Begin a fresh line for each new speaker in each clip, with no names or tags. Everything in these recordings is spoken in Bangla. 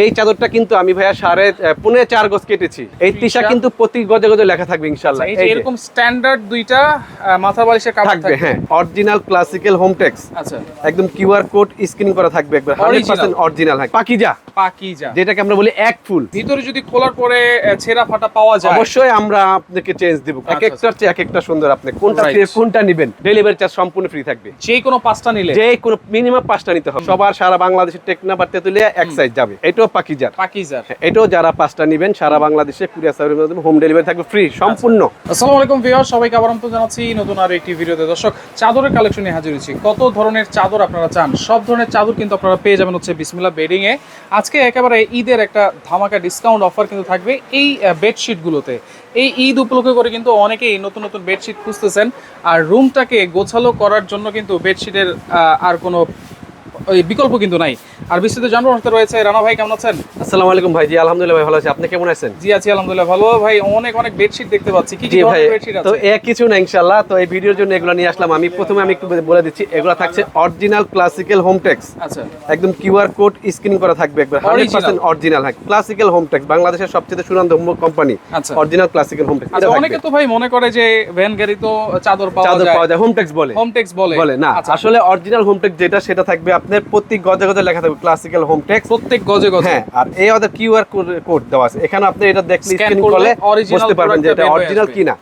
এই চাদরটা কিন্তু আমি ভাইয়া সাড়ে পৌনে চার গজ কেটেছি। এই তিশা
তিশা?
কিন্তু প্রতি গজে গজে লেখা থাকবে ইনশাল্লাহ
এরকম স্ট্যান্ডার্ড দুইটা মাথা বালিশের কাপড়
থাকবে হ্যাঁ অরিজিনাল ক্লাসিক্যাল হোমটেক্স
আচ্ছা।
একদম কিউআর কোড স্ক্রিনিং করা থাকবে একবার হান্ড্রেড পার্সেন্ট অরিজিনাল হয় পাকিজা।
পাকিজা।
যেটাকে আমরা বলি এক ফুল।
ভিতরে যদি খোলার পরে ছেঁড়া ফাটা পাওয়া যায়।
অবশ্যই আমরা আপনাকে চেঞ্জ দিব। এক
আচ্ছা,
একটার চেয়ে এক একটা সুন্দর আপনি কোনটা. থেকে কোনটা নেবেন। ডেলিভারি চার্জ সম্পূর্ণ ফ্রি থাকবে।
যে কোনো পাঁচটা নিলে।
যে কোনো মিনিমাম পাঁচটা নিতে হবে। সবার সারা বাংলাদেশের টেকনা বাড়তে তুলে এক সাইজ যাবে। এটাও পাকিজার
পাকিজার
এটাও যারা পাঁচটা নেবেন সারা বাংলাদেশে কুরিয়ার সার্ভিসের মাধ্যমে হোম ডেলিভারি থাকবে ফ্রি সম্পূর্ণ।
আসসালামু আলাইকুম ভিউয়ার সবাইকে আবার আমন্ত্রণ জানাচ্ছি নতুন আরও একটি ভিডিওতে। দর্শক চাদরের কালেকশনে হাজির হয়েছি। কত ধরনের চাদর আপনারা চান? সব ধরনের চাদর কিন্তু আপনারা পেয়ে যাবেন হচ্ছে বিসমিল্লা বেডিং এ আজকে একেবারে ঈদের একটা ধামাকা ডিসকাউন্ট অফার কিন্তু থাকবে এই বেডশিট গুলোতে এই ঈদ উপলক্ষে করে কিন্তু অনেকেই নতুন নতুন বেডশিট খুঁজতেছেন। আর রুমটাকে গোছালো করার জন্য কিন্তু বেডশিটের আর কোনো ওই বিকল্প কিন্তু নাই। আর বিস্তৃত জানব হাতে রয়েছে রানা ভাই কেমন আছেন?
আসসালামু আলাইকুম ভাই জি আলহামদুলিল্লাহ ভাই ভালো আছি। আপনি কেমন আছেন?
জি আছি আলহামদুলিল্লাহ ভালো। ভাই অনেক অনেক বেডশিট দেখতে পাচ্ছি। কি কি
ভাই
ধরনের বেডশিট
তো
আছে?
এক কিছু না ইনশাআল্লাহ। তো এই ভিডিওর জন্য এগুলো নিয়ে আসলাম। আমি প্রথমে আমি একটু বলে দিচ্ছি এগুলো থাকছে অরিজিনাল ক্লাসিক্যাল হোম হোমটেক্স
আচ্ছা।
একদম কিউআর কোড স্ক্রিনিং করা থাকবে একবার। হান্ড্রেড পার্সেন্ট অরিজিনাল হ্যাঁ। ক্লাসিক্যাল হোমটেক্স বাংলাদেশের সবচেয়ে সুনামধন্য কোম্পানি। অরিজিনাল ক্লাসিক্যাল হোমটেক্স
আচ্ছা অনেকে তো ভাই মনে করে যে ভ্যান গাড়ি তো চাদর পাওয়া যায়।
চাদর পাওয়া যায় হোমটেক্স বলে।
হোম হোমটেক্স বলে।
বলে না।
আচ্ছা।
আসলে অরিজিনাল হোমটেক্স যেটা সেটা থাকবে আপনার প্রত্যেক গজে গজে লেখা থাকবে ক্লাসিক্যাল হোম টেক্স
প্রত্যেক গজে গজে।
হ্যাঁ আর এই ওদের কিউআর কোড দেওয়া আছে। এখানে আপনি এটা দেখলে স্ক্যান
করলে
বুঝতে পারবেন যে এটা অরিজিনাল কিনা।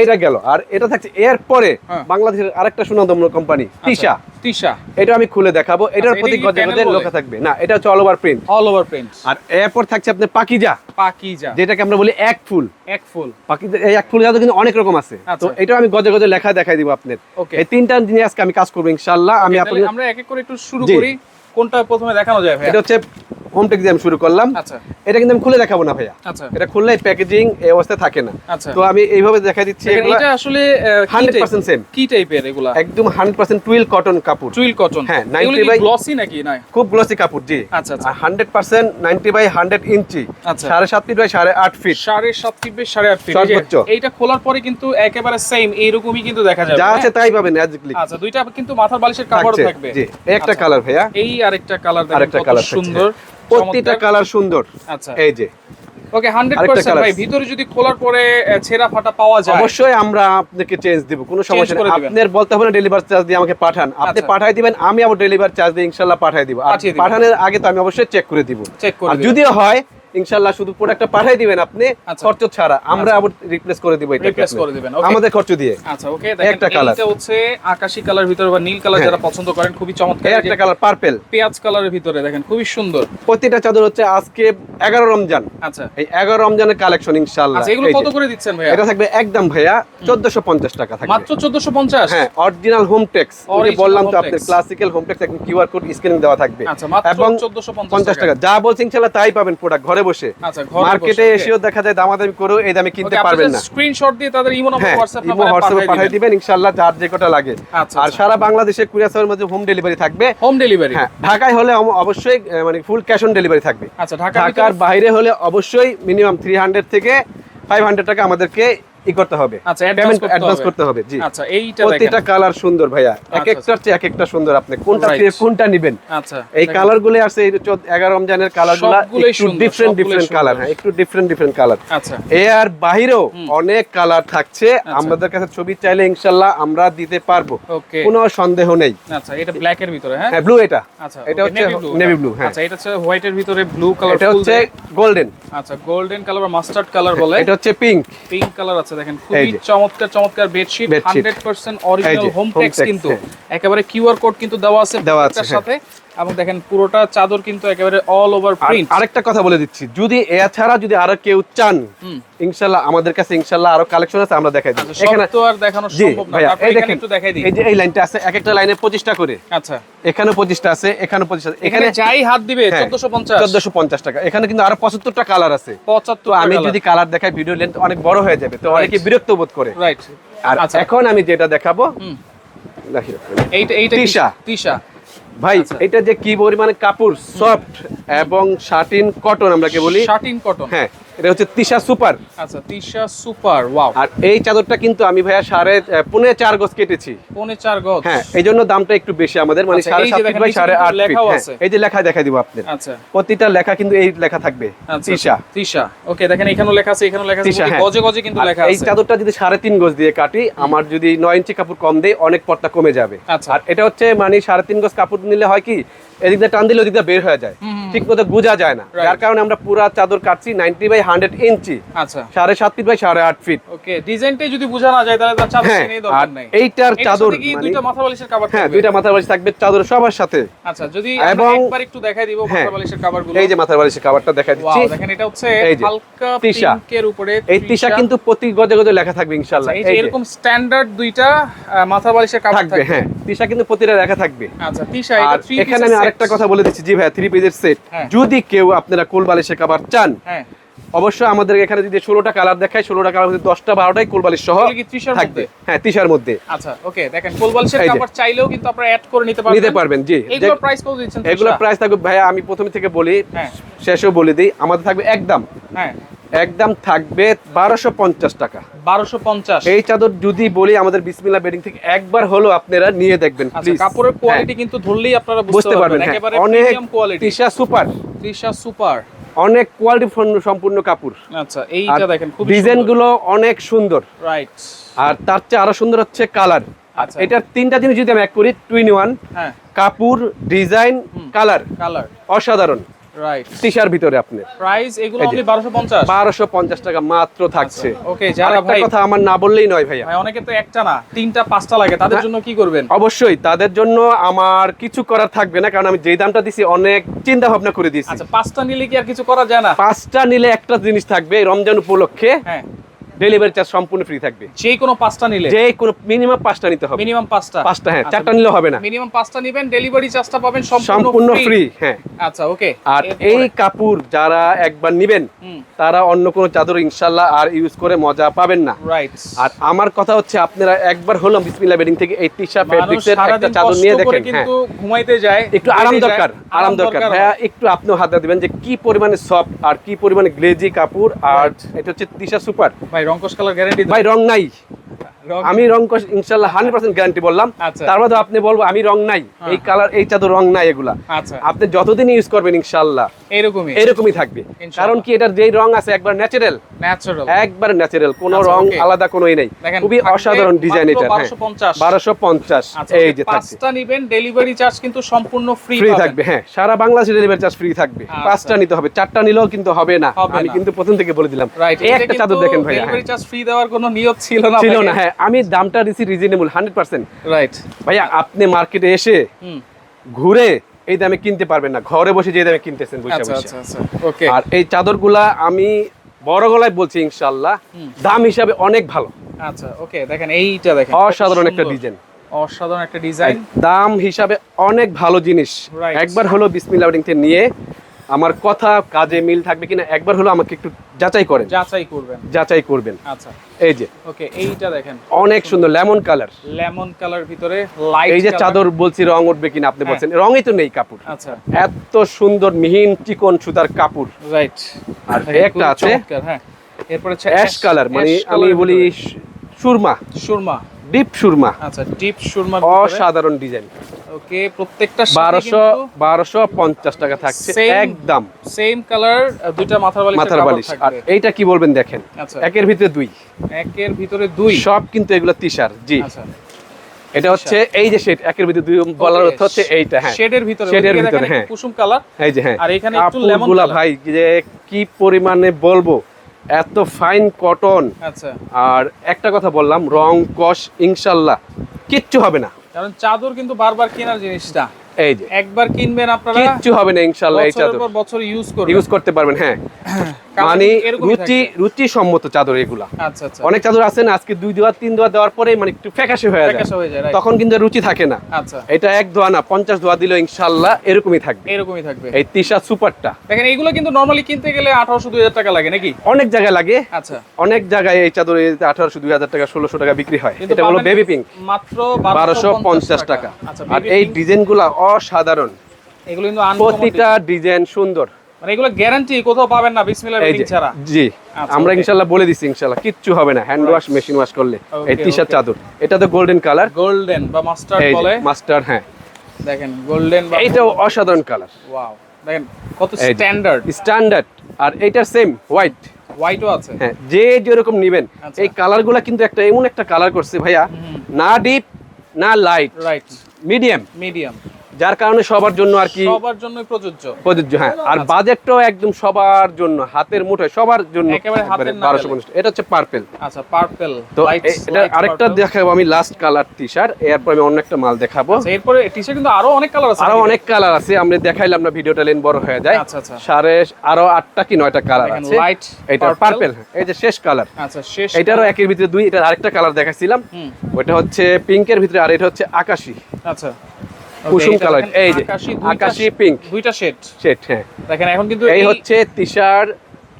এইটা গেল। আর এটা থাকছে এর পরে
হ্যাঁ।
বাংলাদেশের আরেকটা সুনামধন্য কোম্পানি তিশা।
তিশা।
এটা আমি খুলে দেখাবো। এটার
আচ্ছা,
প্রতি
এটা
গজে গজে লেখা থাকবে। না এটা হচ্ছে all over print
all over print
আর এরপর থাকছে আপনার পাকিজা।
পাকিজা।
যেটাকে আমরা বলি এক ফুল।
এক ফুল।
পাকিজা এই এক ফুল জাদু কিন্তু অনেক রকম আছে।
আচ্ছা।
তো এটা আমি গজে গজে লেখা দেখাই দিব
Okay.
এই তিনটা জিনিস আজকে আমি কাজ করব ইনশাআল্লাহ। আমি আপনি
তাহলে আমরা এক এক করে একটু শুরু করি। কোনটা প্রথমে দেখানো যায় ভাই
এটা হচ্ছে হোম দিয়ে আমি শুরু করলাম।
আচ্ছা।
এটা কিন্তু আমি খুলে দেখাবো না ভাইয়া।
আচ্ছা।
এটা খুললে প্যাকেজিং এই অবস্থায় থাকে না।
আচ্ছা।
তো আমি এইভাবে দেখাই দিচ্ছি
এটা আসলে
হান্ড্রেড পার্সেন্ট সেম
কি টাইপের এগুলা?
একদম হান্ড্রেড পার্সেন্ট টুইল কটন কাপড়।
চুইল কটন
হ্যাঁ,
এগুলো
90
কি গ্লসি নাকি? না
খুব গ্লসি কাপড় জি।
আচ্ছা আচ্ছা।
Hundred percent ninety by hundred inch.
আচ্ছা।
সাড়ে সাত ফিট বাই সাড়ে আট ফিট
সাড়ে সাত ফিট বেশ সাড়ে আট ফিট এই
সর্বোচ্চ।
এইটা খোলার পরে কিন্তু একেবারে সেম এইরকমই কিন্তু দেখা যাবে
যা
হ্যাঁ?
আছে তাই পাবেন অ্যাজিকলি
আচ্ছা দুইটা কিন্তু মাথার বালিশের কাপড় থাকবে।
জি একটা। কালার ভাইয়া।
এই আরেকটা কালার দেখেন
আরেকটা
কত সুন্দর।
প্রত্যেকটা কালার সুন্দর।
আচ্ছা।
এই যে।
ওকে 100% ভাই ভিতরে যদি খোলার পরে ছেঁড়া ফাটা পাওয়া যায়।
অবশ্যই আমরা আপনাকে চেঞ্জ দেব কোনো সমস্যা নেই।
আপনাদের
আপনার বলতে হবে না ডেলিভারি চার্জ দিয়ে আমাকে পাঠান। আপনি
পাঠিয়ে
পাঠাই দিবেন আমি আবার ডেলিভারি চার্জ দিয়ে ইনশাআল্লাহ পাঠাই দিব। আর
পাঠিয়ে।
পাঠানোর আগে তো আমি অবশ্যই চেক করে দিব।
চেক করে
আর। যদিও হয় ইনশাল্লাহ শুধু প্রোডাক্টটা পাঠাই দিবেন আপনি
আচ্ছা।
খরচ ছাড়া। আমরা আবার রিপ্লেস করে দিব এটা
Replace করে দিবেন.
আমাদের খরচ দিয়ে।
আচ্ছা ওকে দেখেন
একটা colour।
এইটা হচ্ছে আকাশী কালার ভিতরে বা নীল কালার
হ্যাঁ।
যারা পছন্দ করেন খুবই চমৎকার।
একটা কালার পার্পেল
পেঁয়াজ কালারের ভিতরে দেখেন খুবই সুন্দর।
প্রতিটা চাদর হচ্ছে আজকে এগারো রমজান।
আচ্ছা।
এই এগারো রমজানের কালেকশন ইনশাল্লাহ
আচ্ছা এগুলো কত করে দিচ্ছেন ভাইয়া?
এটা থাকবে একদম ভাইয়া চোদ্দশো পঞ্চাশ টাকা থাকবে।
মাত্র 1450
হ্যাঁ অরিজিনাল হোম টেক্স
Original
বললাম তো
text।
ক্লাসিক্যাল হোম টেক্স একদম কিউআর কোড স্ক্যানিং দেওয়া থাকবে।
আচ্ছা মাত্র 1450
টাকা। যা বলছেন ইনশাল্লাহ তাই পাবেন প্রোডাক্ট ঘরে বসে।
আচ্ছা
মার্কেটে এসেও দেখা যায় দামাদামি করেও এই দামে কিনতে পারবেন না।
স্ক্রিনশট দিয়ে তাদের ইমো নম্বর
হ্যাঁ
হোয়াটসঅ্যাপ
ইমো হোয়াটসঅ্যাপে
পাঠিয়ে দিবেন।
ইনশাআল্লাহ যার যে কটা লাগে।
আচ্ছা,
আর
আচ্ছা।
সারা বাংলাদেশে কুরিয়ার সার্ভিসের মধ্যে হোম ডেলিভারি থাকবে।
হোম ডেলিভারি
হ্যাঁ ঢাকায় হলে অবশ্যই মানে ফুল ক্যাশ অন ডেলিভারি থাকবে।
আচ্ছা
ঢাকার বাইরে হলে অবশ্যই মিনিমাম থ্রি হান্ড্রেড থেকে ফাইভ হান্ড্রেড টাকা আমাদেরকে ই করতে হবে।
আচ্ছা,
পেমেন্ট অ্যাডভান্স করতে হবে। জি।
আচ্ছা এইটা
প্রতিটা কালার সুন্দর ভাইয়া। এক
আচ্ছা,
একটার চেয়ে এক একটা সুন্দর আপনি। কোনটা থেকে কোনটা নেবেন?
আচ্ছা
এই কালারগুলো আছে এই চোদ্দ- এগারো রমজানের
কালারগুলা
একটু ডিফারেন্ট ডিফারেন্ট কালার হ্যাঁ একটু ডিফারেন্ট ডিফারেন্ট কালার
আচ্ছা।
এ আর বাহিরেও অনেক কালার থাকছে।
আচ্ছা।
আমাদের কাছে ছবি চাইলে ইনশাল্লাহ আমরা দিতে পারব। কোনো সন্দেহ নেই।
আচ্ছা এটা ব্ল্যাক এর ভিতরে হ্যাঁ?
হ্যাঁ ব্লু এটা।
আচ্ছা
এটা হচ্ছে নেভি ব্লু হ্যাঁ।
আচ্ছা এটা হচ্ছে হোয়াইটের ভিতরে ব্লু কালার
এটা হচ্ছে গোল্ডেন
আচ্ছা গোল্ডেন কালার বা মাস্টার্ড কালার বলে।
এটা হচ্ছে পিঙ্ক
পিঙ্ক কালার আছে দেখেন খুবই চমৎকার চমৎকার বেডশিট
হান্ড্রেড
100%
এই
অরিজিনাল হোম টেক্স কিন্তু। একেবারে কিউআর কোড কিন্তু দেওয়া আছে
দেওয়া আছে, হ্যাঁ।
সাথে এবং দেখেন পুরোটা চাদর কিন্তু একেবারে অল ওভার প্রিন্ট
আরেকটা কথা বলে দিচ্ছি। যদি এছাড়া যদি আরও কেউ চান
হুম।
ইনশাল্লাহ আমাদের কাছে ইনশাল্লাহ আরও কালেকশন আছে আমরা দেখাই দিই
আচ্ছা সব তো আর দেখানো সম্ভব না।
এই
এখানে
দেখেন
একটু দেখাই দিই
এই যে এই লাইনটা আছে এক একটা লাইনে পঁচিশটা করে।
আচ্ছা।
এখানে পঁচিশটা আছে এখানে পঁচিশটা আছে।
এখানে
এখানে
যাই হাত দিবে
হ্যাঁ,
1450
চোদ্দশো পঞ্চাশ টাকা। এখানে কিন্তু আরও পঁচাত্তরটা কালার আছে। তো
75
আমি যদি কালার দেখাই ভিডিও লেন্থ অনেক বড় হয়ে যাবে তো অনেকে বিরক্ত বোধ করে।
রাইট
আর
আচ্ছা।
এখন আমি যেটা দেখাবো
হুম। এইটা এইটা?
তিশা।
তিশা।
ভাই
আচ্ছা।
এটা যে কি পরিমাণে কাপড় সফট এবং শাটিন কটন আমরা কে বলি
শার্টিন কটন
হ্যাঁ এটা হচ্ছে তিশা সুপার।
আচ্ছা তিশা সুপার ওয়াও।
আর এই চাদরটা কিন্তু আমি ভাইয়া সাড়ে পৌনে চার গজ কেটেছি।
পৌনে চার গজ?
হ্যাঁ এই জন্য দামটা একটু বেশি আমাদের মানে
আচ্ছা,
সাড়ে সাত ফিট বাই সাড়ে আট
লেখাও
হ্যাঁ,
আছে।
এই যে লেখা দেখা দিব
আচ্ছা।
প্রতিটা লেখা কিন্তু এই লেখা থাকবে
আচ্ছা
তিশা।
তিশা। ওকে দেখেন এখানেও লেখা আছে এখানেও লেখা আছে
হ্যাঁ।
গজে গজে কিন্তু লেখা
এই
আছে।
চাদরটা যদি সাড়ে তিন গজ দিয়ে কাটি আমার যদি নয় ইঞ্চি কাপড় কম দেয় অনেক পটটা কমে যাবে।
আচ্ছা।
আর এটা হচ্ছে মানে সাড়ে তিন গজ কাপড় নিলে হয় কি এদিক দিয়ে টান দিলে ওদিক দিয়ে বের হয়ে যায়। ঠিক মতো বোঝা যায় না। যার কারণে আমরা পুরা চাদর কাটছি নাইনটি বাই হান্ড্রেড ইঞ্চি
আচ্ছা।
সাড়ে সাত ফিট বাই সাড়ে আট ফিট
ওকে ডিজাইনটাই যদি বোঝা না যায় তাহলে চাদর
হ্যাঁ
কিনেই
আর
দরকার নাই।
এইটার চাদর মানে
দুইটা মাথা বালিশের কভার
হ্যাঁ দুইটা মাথার বালিশ থাকবে চাদর সবার সাথে।
আচ্ছা যদি
এবং-
একবার একটু দেখাই দিব
হ্যাঁ।
মাথা বালিশের কভারগুলো
এই যে মাথার বালিশের কাভারটা দেখা দিচ্ছি।
দেখেন এটা হচ্ছে হালকা। পিঙ্কের উপরে
এই তিশা কিন্তু প্রতি গজে গজে লেখা থাকবে ইনশাল্লাহ
আচ্ছা, এই যে এরকম স্ট্যান্ডার্ড দুইটা মাথা বালিশের কভার
থাকবে হ্যাঁ তিশা কিন্তু প্রতিটা লেখা থাকবে।
আচ্ছা তিশা এটা
এখানে আমি আরেকটা কথা বলে দিচ্ছি। জি ভাই থ্রি পিসের সেট। যদি কেউ আপনারা কোল কাভার চান
হ্যাঁ।
অবশ্যই আমাদের এখানে যদি ষোলোটা কালার দেখায় ষোলোটা কালার মধ্যে দশটা বারোটাই কোল বালিশ সহ থাকবে। হ্যাঁ তিশার মধ্যে।
আচ্ছা ওকে দেখেন ফুল বালিশের
এই যে।
কভার চাইলেও কিন্তু আপনারা অ্যাড করে নিতে পারবেন।
নিতে পারবেন জি।
এগুলোর প্রাইস কত দিচ্ছেন
এগুলো প্রাইস থাকবে ভাইয়া আমি প্রথমে থেকে বলি
হ্যাঁ।
শেষেও বলে দিই আমাদের থাকবে একদম।
হ্যাঁ।
একদম থাকবে বারোশো পঞ্চাশ টাকা।
বারোশো পঞ্চাশ।
এই চাদর যদি বলি আমাদের বিসমিল্লা বেডিং থেকে একবার হলো আপনারা নিয়ে দেখবেন
আচ্ছা কাপড়ের কোয়ালিটি কিন্তু ধরলেই আপনারা
বুঝতে পারবেন হ্যাঁ। অনেক
quality
Tisha super.
Trisha super.
অনেক কোয়ালিটি সম্পূর্ণ কাপড়।
আচ্ছা এইটা দেখেন খুব
ডিজাইনগুলো অনেক সুন্দর।
রাইট
আর তার চেয়ে আরও সুন্দর হচ্ছে কালার।
আচ্ছা।
এটার তিনটা জিনিস যদি আমি এক করি টুইন ওয়ান
হ্যাঁ।
কাপড় ডিজাইন কালার।
কালার।
অসাধারণ।
রাইট
টিশার ভিতরে আপনি।
প্রাইস এগুলো। অনলি 1250
বারোশো পঞ্চাশ। টাকা মাত্র থাকছে।
ওকে যারা ভাই
কথা আমার না বললেই নয় ভাইয়া।
ভাই অনেকে তো একটা না তিনটা পাঁচটা লাগে। তাদের জন্য কি করবেন?
অবশ্যই তাদের জন্য আমার কিছু করার থাকবে না কারণ আমি যেই দামটা দিছি অনেক চিন্তা ভাবনা করে দিয়েছি।
আচ্ছা পাঁচটা নিলে কি আর কিছু করা যায় না?
পাঁচটা নিলে একটা জিনিস থাকবে রমজান উপলক্ষে
হ্যাঁ।
ডেলিভারি চার্জ সম্পূর্ণ ফ্রি থাকবে।
যে কোনো পাঁচটা নিলে।
যে কোনো মিনিমাম পাঁচটা নিতে হবে।
মিনিমাম পাঁচটা।
পাঁচটা হ্যাঁ
আচ্ছা,
চারটা নিলে হবে না।
মিনিমাম পাঁচটা নেবেন ডেলিভারি চার্জটা পাবেন
সম্পূর্ণ ফ্রি হ্যাঁ।
আচ্ছা ওকে
আর এই কাপড় যারা একবার নিবেন তারা অন্য কোনো চাদর ইনশাল্লাহ আর ইউজ করে মজা পাবেন না।
রাইট
আর আমার কথা হচ্ছে আপনারা একবার হলাম বিসমিল্লা বেডিং থেকে এই টিশা
মানুষ
ফেব্রিক্স এর একটা চাদর নিয়ে দেখেন হ্যাঁ।
কিন্তু ঘুমাইতে যায়
একটু আরাম দরকার আরাম দরকার। ভাইয়া একটু আপনিও হাত দিবেন যে কি পরিমাণে সফট আর কি পরিমাণে গ্লেজি কাপড় আর এটা হচ্ছে তিশা সুপার
ভাই রংকশ কালার গ্যারান্টি
ভাই রং নাই। আমি রং ইনশাল্লাহ হান্ড্রেড পার্সেন্ট গ্যারান্টি বললাম।
আচ্ছা।
তার মধ্যে আপনি বলব আমি রং নাই।
হ্যাঁ।
এই কালার এই চাদর রং নাই এগুলা।
আচ্ছা।
আপনি যতদিন ইউজ করবেন ইনশাল্লাহ।
এরকমই?
এরকমই থাকবে। কারণ কি এটার যেই রং আছে একবার ন্যাচারাল
ন্যাচারাল
একবার ন্যাচারাল কোনো
আচ্ছা,
রং আলাদা কোনোই নেই। খুবই অসাধারণ ডিজাইন এটা হ্যাঁ।
1250
বারোশো পঞ্চাশ এই যে
পাঁচটা নিবেন ডেলিভারি চার্জ কিন্তু সম্পূর্ণ ফ্রি
থাকবে হ্যাঁ। সারা বাংলাদেশে ডেলিভারি চার্জ ফ্রি থাকবে। পাঁচটা নিতে হবে চারটা নিলেও কিন্তু হবে না। আমি কিন্তু প্রথম থেকে বলে দিলাম। একটা চাদর দেখেন ভাই
ডেলিভারি চার্জ ফ্রি দেওয়ার কোনো নিয়ত ছিল না
ছিল না হ্যাঁ। আমি দামটা দিছি রিজনেবল হান্ড্রেড পার্সেন্ট
রাইট
ভাইয়া আপনি মার্কেটে এসে ঘুরে এই দামে কিনতে পারবেন না। ঘরে বসে যে দামে কিনতেছেন বসে
আচ্ছা
বসে।
আচ্ছা আচ্ছা ওকে
আর এই চাদরগুলা আমি বড় গলায় বলছি ইনশাল্লাহ দাম হিসাবে অনেক ভালো।
আচ্ছা ওকে দেখেন এইটা দেখেন।
অসাধারণ একটা ডিজাইন।
অসাধারণ একটা ডিজাইন।
দাম হিসাবে অনেক ভালো জিনিস। একবার হলো বিসমিল্লা ওয়েডিং নিয়ে আমার কথা কাজে মিল থাকবে কিনা একবার হলো আমাকে একটু যাচাই করেন।
যাচাই করবেন।
যাচাই করবেন।
আচ্ছা।
এই যে।
ওকে এইটা দেখেন।
অনেক সুন্দর লেমন কালার
লেমন কালার ভিতরে লাইট
এই যে চাদর বলছি রং উঠবে কিনা আপনি
হ্যাঁ।
বলছেন রঙই তো নেই কাপড়।
আচ্ছা।
এত সুন্দর মিহিন চিকন সুতার কাপড়।
রাইট
আর একটা আছে
হ্যাঁ। এরপরে
অ্যাশ কালার মানে আমি বলি সুরমা।
সুরমা।
ডিপ সুরমা।
আচ্ছা ডিপ সুরমা
অসাধারণ ডিজাইন
ওকে প্রত্যেকটা
বারোশো বারোশো পঞ্চাশ টাকা থাকছে একদম।
সেম কালার দুইটা মাথার বালিশ
মাথার বালিশ। আর এইটা কি বলবেন দেখেন?
আচ্ছা।
একের ভিতরে দুই।
একের ভিতরে দুই।
সব কিন্তু এগুলো তিসার জি।
আচ্ছা।
এটা হচ্ছে এই যে শেড একের ভিতরে দুই বলার অর্থ হচ্ছে এইটা হ্যাঁ।
শেডের ভিতরে।
শেডের ভিতরে, হ্যাঁ।
কুসুম কালার
এই যে হ্যাঁ।
আর এখানে একটু lemon
কাপড়গুলা ভাই যে কি পরিমাণে বলব? এত ফাইন কটন
আচ্ছা।
আর একটা কথা বললাম রং কস ইনশাল্লাহ কিচ্ছু হবে না।
কারণ চাদর কিন্তু বারবার কেনার জিনিসটা।
এই যে।
একবার কিনবেন আপনারা
কিচ্ছু হবে না ইনশাল্লাহ এই চাদর।
বছর ইউজ করবেন।
ইউজ করতে পারবেন হ্যাঁ। মানে রুচি রুচি সম্মত চাদর এগুলা।
আচ্ছা আচ্ছা।
অনেক চাদর আছে না আজকে দুই দোয়া তিন দোয়া দেওয়ার পরে মানে একটু ফ্যাকাশে হয়ে যায়? তখন কিন্তু রুচি থাকে না।
আচ্ছা।
এটা এক দোয়া না পঞ্চাশ দোয়া দিলে ইনশাল্লাহ এরকমই থাকবে।
এরকমই থাকবে।
এই তিশা সুপারটা।
দেখেন এইগুলো কিন্তু নরমালি কিনতে গেলে আঠারোশো দুই হাজার টাকা লাগে নাকি?
অনেক জায়গায় লাগে।
আচ্ছা।
অনেক জায়গায় এই চাদর আঠারোশো দুই হাজার টাকা ষোলোশো টাকা বিক্রি হয়। এটা হলো বেবি পিঙ্ক
মাত্র
বারোশো পঞ্চাশ টাকা।
আচ্ছা
আর এই ডিজাইনগুলা অসাধারণ।
এগুলো কিন্তু
প্রতিটা ডিজাইন সুন্দর।
মানে এগুলো গ্যারান্টি কোথাও পাবেন না বিসমিল্লাহ
এই
ছাড়া।
জি
আচ্ছা,
আমরা
okay.
ইনশাল্লাহ বলে দিচ্ছি ইনশাল্লাহ কিচ্ছু হবে না হ্যান্ড ওয়াশ মেশিন ওয়াশ করলে। এই টি শার্ট চাদর। এটা তো গোল্ডেন কালার
গোল্ডেন বা মাস্টার্ড বলে।
মাস্টার হ্যাঁ।
দেখেন গোল্ডেন বা
এইটাও অসাধারণ কালার
ওয়াও দেখেন কত স্ট্যান্ডার্ড
স্ট্যান্ডার্ড আর এইটার সেম হোয়াইট
হোয়াইটও আছে।
হ্যাঁ যে যেরকম নিবেন।
আচ্ছা।
এই কালারগুলো কিন্তু একটা এমন একটা কালার করছে ভাইয়া। না ডিপ না লাইট
রাইট
মিডিয়াম
মিডিয়াম
যার কারণে সবার জন্য আর কি
সবার জন্যই প্রযোজ্য।
প্রযোজ্য হ্যাঁ। আর
আচ্ছা।
বাজেটটাও একদম সবার জন্য হাতের মুঠোয় সবার জন্য
একেবারে।
বারোশো পঞ্চাশ। এটা হচ্ছে পার্পেল
আচ্ছা পার্পল
তো এটা আরেকটা দেখাবো আমি লাস্ট কালার টি শার্ট এরপর আমি অন্য একটা মাল দেখাবো।
এরপরে টি-শার্ট কিন্তু আরও অনেক কালার আছে
আরও অনেক কালার আছে আমরা দেখাইলাম না ভিডিওটা লেন বড় হয়ে যায়।
আচ্ছা, আচ্ছা।
সাড়ে আরও আটটা কি নয়টা কালার আছে।
light
এটা। পার্পেল এই যে শেষ কালার
আচ্ছা শেষ
এটারও একের ভিতরে দুই এটা আরেকটা কালার দেখাচ্ছিলাম
হুম।
ওটা হচ্ছে পিঙ্কের ভিতরে আর এটা হচ্ছে আকাশি।
আচ্ছা।
কুসুম কালার এই যে
আকাশি
পিঙ্ক
দুইটা শেড
সেট হ্যাঁ।
দেখেন এখন কিন্তু
এই হচ্ছে টি-শার্ট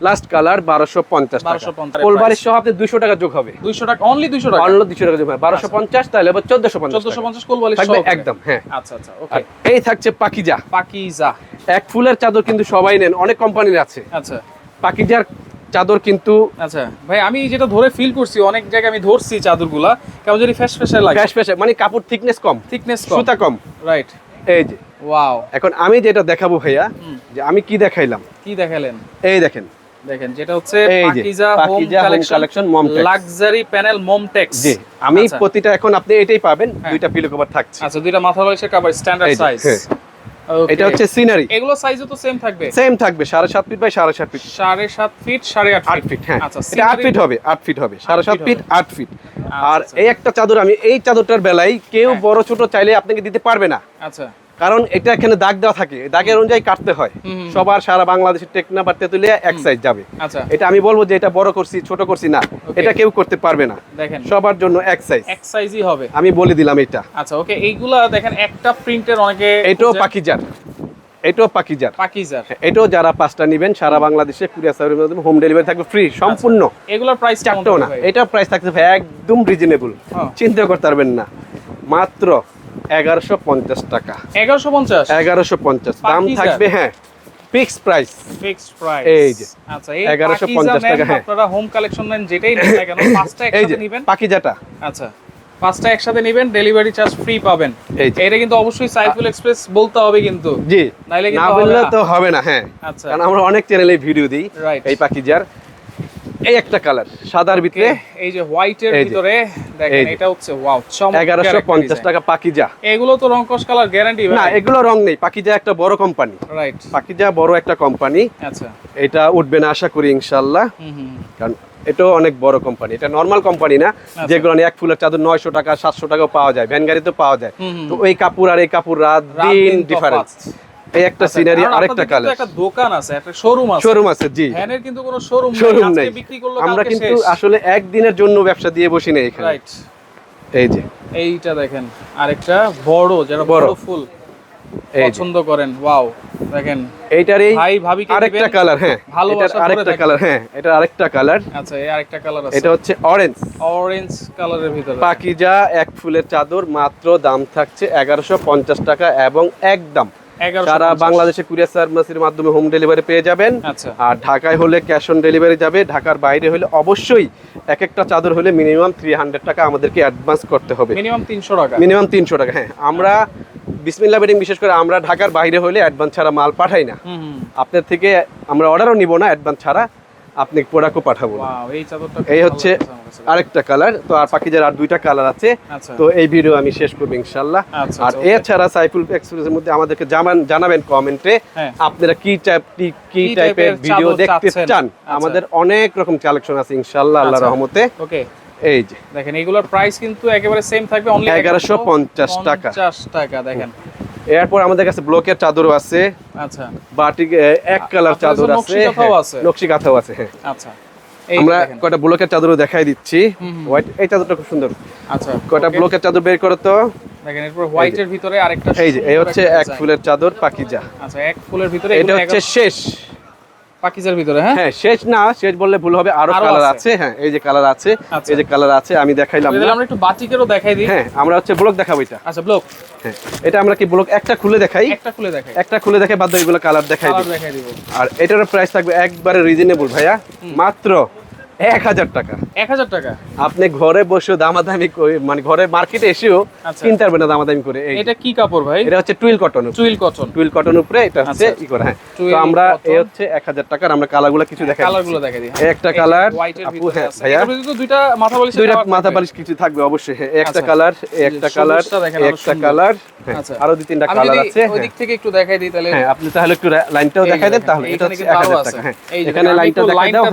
লাস্ট কালার বারোশো পঞ্চাশ
1250
কোলবারির সহ আপনি দুশো টাকা যোগ হবে।
200 টাকা অনলি 200 টাকা?
অন্য দুশো টাকা যোগ হবে। বারোশো পঞ্চাশ তাহলে এবার চোদ্দশো পঞ্চাশ
1450 কোল বালিশ
থাকবে একদম হ্যাঁ।
আচ্ছা আচ্ছা ওকে
এই থাকছে পাকিজা।
পাকিজা।
এক ফুলের চাদর কিন্তু সবাই নেন অনেক কোম্পানির আছে।
আচ্ছা।
পাকিজার চাদর কিন্তু
আচ্ছা ভাই আমি যেটা ধরে ফিল করছি অনেক জায়গায় আমি ধরছি চাদরগুলা কেমন যদি ফ্যাশ ফ্যাশ লাগে।
ফ্যাশ ফ্যাশ মানে কাপড় থিকনেস কম
থিকনেস কম।
সুতা কম।
রাইট
এই যে।
ওয়াও
এখন আমি যেটা দেখাবো ভাইয়া যে আমি কি দেখাইলাম?
কি দেখালেন?
এই দেখেন।
দেখেন যেটা হচ্ছে Pakiza home collection. Luxury panel Momtex
জি আমি
আচ্ছা।
প্রতিটা এখন আপনি এটাই পাবেন
হ্যাঁ।
দুইটা পিলো কভার থাকছে।
আচ্ছা দুইটা মাথা বালিশের কভার স্ট্যান্ডার্ড সাইজ।
এটা হচ্ছে সিনারি
এগুলো সাইজও তো সেম থাকবে?
সেম থাকবে সাড়ে সাত ফিট বাই সাড়ে সাত ফিট
সাড়ে সাত ফিট সাড়ে আট
আট ফিট হ্যাঁ।
আচ্ছা
এটা আট ফিট হবে আট ফিট হবে। সাড়ে সাত
feet
ফিট
হবে।
আট ফিট আর
আচ্ছা।
এই একটা চাদর আমি এই চাদরটার বেলায় কেউ
হ্যাঁ।
বড় ছোট চাইলে আপনাকে দিতে পারবে না।
আচ্ছা।
কারণ এটা এখানে দাগ দেওয়া থাকে। দাগের অনুযায়ী কাটতে হয়। সবার সারা বাংলাদেশের টেকনা বাড়তে তুলে এক সাইজ যাবে।
আচ্ছা।
এটা আমি বলব যে এটা বড় করছি ছোট করছি না। এটা কেউ করতে পারবে না।
দেখেন।
সবার জন্য এক সাইজ
এক সাইজই হবে।
আমি বলে দিলাম এটা।
আচ্ছা ওকে এইগুলা দেখেন একটা প্রিন্টের অনেকে
এটাও পাকিজার। এটাও পাকিজার।
পাকিজার।
এটাও যারা পাঁচটা নিবেন সারা বাংলাদেশে কুরিয়ার সার্ভিসের মাধ্যমে হোম ডেলিভারি থাকবে ফ্রি সম্পূর্ণ।
এগুলোর প্রাইস
চারটাও না। এটা প্রাইস ভাই একদম রিজনেবল
হ্যাঁ।
চিন্তা করতে পারবেন না। মাত্র এগারোশো পঞ্চাশ টাকা।
এগারোশো পঞ্চাশ?
এগারোশো পঞ্চাশ। দাম থাকবে হ্যাঁ ফিক্স প্রাইস
ফিক্সড প্রাইস
এই যে,
আচ্ছা
1150
1150
টাকা, হ্যাঁ।
আপনারা হোম কালেকশন নেন যেটাই নেন না কেন পাঁচটা একসাথে নেবেন।
পাকিজাটা।
আচ্ছা পাঁচটা একসাথে নেবেন ডেলিভারি চার্জ ফ্রি পাবেন। এটা কিন্তু অবশ্যই সাইফুল এক্সপ্রেস বলতে হবে কিন্তু।
জি
নাইলে
না
কিন্তু
বললে তো হবে না হ্যাঁ।
আচ্ছা।
কারণ আমরা অনেক চ্যানেলে ভিডিও দিই. এই পাকিজার। এই একটা কালার সাদার ভিতরে।
এই যে হোয়াইটের ভিতরে দেখেন এটা হচ্ছে ওয়াও চমৎকার
এগারোশো
একটা
পঞ্চাশ
design।
টাকা পাকিজা।
এগুলো তো রংকশ কালার গ্যারান্টি
না এগুলো রং নেই পাকিজা একটা বড় কোম্পানি
রাইট
পাকিজা বড় একটা কোম্পানি
আচ্ছা।
এটা উঠবে না আশা করি ইনশাল্লাহ
হুম
কারণ এটাও অনেক বড় কোম্পানি এটা নর্মাল কোম্পানি না।
আচ্ছা।
যেগুলো এক ফুলের চাদর নয়শো টাকা সাতশো টাকা পাওয়া যায় ভ্যান গাড়িতেও পাওয়া যায়। তো ওই কাপড় আর এই কাপড় রাত দিন ডিফারেন্স। এই একটা
আচ্ছা,
সিনারি আরেকটা কালার
একটা দোকান আছে একটা শোরুম আছে।
শোরুম আছে জি।
ভ্যানের কিন্তু কোনো শোরুম
শোরুম নেই।
বিক্রি করল
আমরা কিন্তু আসলে একদিনের জন্য ব্যবসা দিয়ে বসি না এখানে।
রাইট
এই যে।
এইটা দেখেন আরেকটা বড় যারা
বড়।
ফুল পছন্দ করেন ওয়াও দেখেন।
এইটারই
ভাই ভাবিকে
আরেকটা কালার হ্যাঁ। এটার
ভরে
আরেকটা কালার হ্যাঁ এটা আরেকটা কালার
আচ্ছা এই আরেকটা কালার আছে।
এটা হচ্ছে অরেঞ্জ
অরেঞ্জ কালারের ভিতরে।
পাকিজা এক ফুলের চাদর মাত্র দাম থাকছে এগারোশো পঞ্চাশ টাকা এবং একদম
1150
সারা বাংলাদেশে কুরিয়ার সার্ভিসের মাধ্যমে হোম ডেলিভারি পেয়ে যাবেন।
আচ্ছা।
আর ঢাকায় হলে ক্যাশ অন ডেলিভারি যাবে ঢাকার বাইরে হলে অবশ্যই এক একটা চাদর হলে মিনিমাম থ্রি হান্ড্রেড টাকা আমাদেরকে অ্যাডভান্স করতে হবে।
মিনিমাম 300 টাকা।
মিনিমাম তিনশো টাকা হ্যাঁ। আমরা বিসমিল্লা বেডিং বিশেষ করে আমরা ঢাকার বাইরে হলে অ্যাডভান্স ছাড়া মাল পাঠাই না। আপনার থেকে আমরা অর্ডারও নিব না অ্যাডভান্স ছাড়া। আপনি প্রোডাক্টও পাঠাবো
এই
হচ্ছে। আরেকটা কালার তো আর পাখিজার আর দুইটা কালার আছে
আচ্ছা
তো এই ভিডিও আমি শেষ করব ইনশাল্লাহ
আচ্ছা,
আর
আচ্ছা, okay.
এছাড়া সাইফুল এক্সপ্রেসের মধ্যে আমাদেরকে জানান জানাবেন কমেন্টে
হ্যাঁ।
আপনারা কি টাইপ কি টাইপের ভিডিও দেখতে চান। আমাদের অনেক রকম কালেকশন আছে ইনশাল্লাহ আল্লাহ। রহমতে
ওকে
এই যে।
দেখেন এগুলোর প্রাইস কিন্তু একেবারে সেম থাকবে অনলি
1150 টাকা।
50 টাকা দেখেন।
এরপর আমাদের কাছে ব্লকের চাদরও আছে।
আচ্ছা।
বাটিক এক কালার চাদর আছে।
নকশি কাঁথাও
হ্যাঁ,
আছে?
হ্যাঁ।
আচ্ছা।
আমরা কয়টা ব্লকের চাদরও দেখাই দিচ্ছি। হোয়াইট এই চাদরটা খুব সুন্দর।
আচ্ছা
কয়টা ব্লকের চাদর বের করো তো?
দেখেন এরপর হোয়াইটের ভিতরে আরেকটা
এই যে এই হচ্ছে এক ফুলের চাদর পাকিজা।
আচ্ছা এক ফুলের ভিতরে
এটা হচ্ছে শেষ।
পাকিজার ভিতরে হ্যাঁ?
হ্যাঁ শেষ না শেষ বললে ভুল হবে
আরও
কালার
আছে।
হ্যাঁ এই যে কালার আছে
আচ্ছা।
এই যে কালার আছে আমি দেখাইলাম
আমরা একটু বাটিকেরও দেখাই দিই।
হ্যাঁ আমরা হচ্ছে ব্লক দেখাবো এটা।
আচ্ছা ব্লক
হ্যাঁ এটা আমরা কি ব্লক একটা খুলে দেখাই?
একটা খুলে দেখাই।
একটা খুলে দেখাই বাদ এগুলো কালার দেখাই দিই। আর এটার প্রাইস থাকবে একবারে রিজনেবল ভাইয়া। মাত্র এক হাজার টাকা।
এক হাজার টাকা?
আপনি ঘরে বসে দামাদামি মানে ঘরে মার্কেটে এসেও
আচ্ছা।
কিনতে পারবেন না দামাদামি করে।
এটা কি কাপড় ভাই?
এটা হচ্ছে twill cotton
twill cotton
twill cotton উপরে এটা হচ্ছে
আচ্ছা।
ই করে হ্যাঁ। তো আমরা। এই হচ্ছে এক হাজার টাকার আমরা কালারগুলো কিছু দেখাই
কালারগুলো দেখাই দিই।
একটা আপু, হ্যাঁ, ভাইয়া।
দুইটা মাথা বালিশ
দুইটা মাথা বালিশ কিছু থাকবে অবশ্যই হ্যাঁ। একটা
আচ্ছা।
কালার একটা কালার
দেখেন আরও
একটা কালার। আরও দুই তিনটা কালার আছে
ওই
হ্যাঁ।
দিক থেকে একটু দেখাই দিই তাহলে
হ্যাঁ আপনি তাহলে একটু লাইনটাও দেখাই দেন তাহলে এটা হচ্ছে
কিন্তু
এক
আরও
হাজার
আছে।
টাকা হ্যাঁ এখানে লাইনটা দেখাই দাও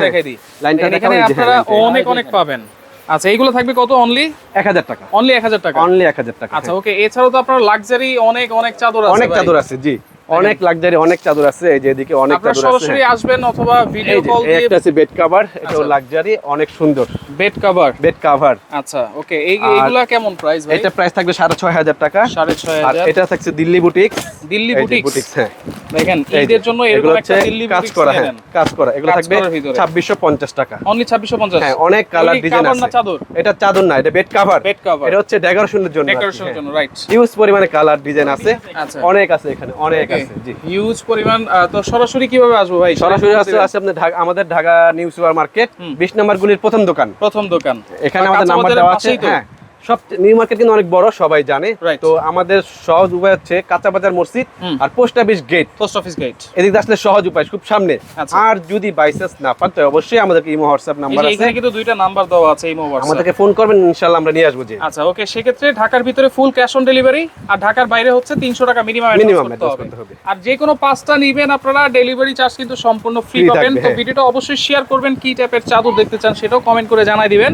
লাইনটা
হ্যাঁ।
দেখাই এখানে
যে হ্যাঁ,
আপনারা অনেক অনেক পাবেন। আচ্ছা এইগুলো থাকবে কত অনলি
এক হাজার টাকা।
অনলি এক হাজার টাকা।
অনলি এক হাজার টাকা
আচ্ছা ওকে এছাড়াও তো আপনার লাক্সারি অনেক অনেক চাদর আছে
অনেক চাদর আছে জি। অনেক লাক্সারি অনেক চাদর আছে এই যে এদিকে অনেক চাদর আছে।
সরাসরি
হ্যাঁ।
আসবেন অথবা ভিডিও কল দিয়ে
একটা আছে বেড কভার এটাও
আচ্ছা।
লাক্সারি অনেক সুন্দর।
বেড কভার
বেড কভার
আচ্ছা ওকে এই
আর
এইগুলা কেমন প্রাইস ভাই?
এটা প্রাইস থাকবে সাড়ে ছয় হাজার টাকা।
সাড়ে ছয়
আর এটা থাকছে Delhi boutiques
Delhi boutiques
boutiques হ্যাঁ।
দেখেন ঈদের জন্য এরকম একটা দিল্লি
কাজ করা হ্যাঁ কাজ করা। এগুলো থাকবে
করার ভিতরে।
ছাব্বিশশো পঞ্চাশ টাকা।
অনলি ছাব্বিশশো পঞ্চাশ?
হ্যাঁ অনেক কালার ডিজাইন আছে।
চাদর?
এটা চাদর না এটা বেড কভার
বেড কভার
এটা হচ্ছে ডেকোরেশনের জন্য
ডেকোরেশনের জন্য রাইট
হিউজ পরিমাণে কালার ডিজাইন আছে।
আচ্ছা।
অনেক আছে এখানে অনেক আছে
হিউজ পরিমাণ তো সরাসরি কীভাবে আসব ভাই?
সরাসরি আছে আছে আপনি আমাদের ঢাকা নিউ সুপার মার্কেট বিশ নম্বর গুলির প্রথম দোকান।
প্রথম দোকান।
এখানে আমাদের নাম্বার দেওয়া আছে। হ্যাঁ। সব নিউ মার্কেট কিন্তু অনেক বড় সবাই জানে। তো আমাদের সহজ উপায় হচ্ছে কাঁচা বাজার মসজিদ আর post office gate
post office gate
এদিক আসলে সহজ উপায় খুব সামনে।
আচ্ছা।
আর যদি বাইসেন্স না পান তো অবশ্যই আমাদেরকে ইমো হোয়াটসঅ্যাপ নাম্বার আছে।
এখানে কিন্তু দুইটা নাম্বার দেওয়া আছে এই মোবাইল
আমাদেরকে ফোন করবেন ইনশাআল্লাহ আমরা নিয়ে আসব যে।
আচ্ছা ওকে সেক্ষেত্রে ঢাকার ভিতরে ফুল ক্যাশ অন ডেলিভারি আর ঢাকার বাইরে হচ্ছে তিনশো টাকা মিনিমাম
Minimum
করতে হবে। আর যে কোনো পাঁচটা নিবেন আপনারা ডেলিভারি চার্জ কিন্তু সম্পূর্ণ ফ্রি পাবেন। তো
হ্যাঁ।
ভিডিওটা অবশ্যই শেয়ার করবেন কি টাইপের চাদর দেখতে চান সেটাও কমেন্ট করে জানাই দিবেন।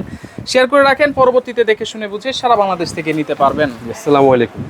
শেয়ার করে রাখেন পরবর্তীতে দেখে শুনে বুঝে সারা বাংলাদেশ থেকে নিতে পারবেন।
আসসালামু আলাইকুম।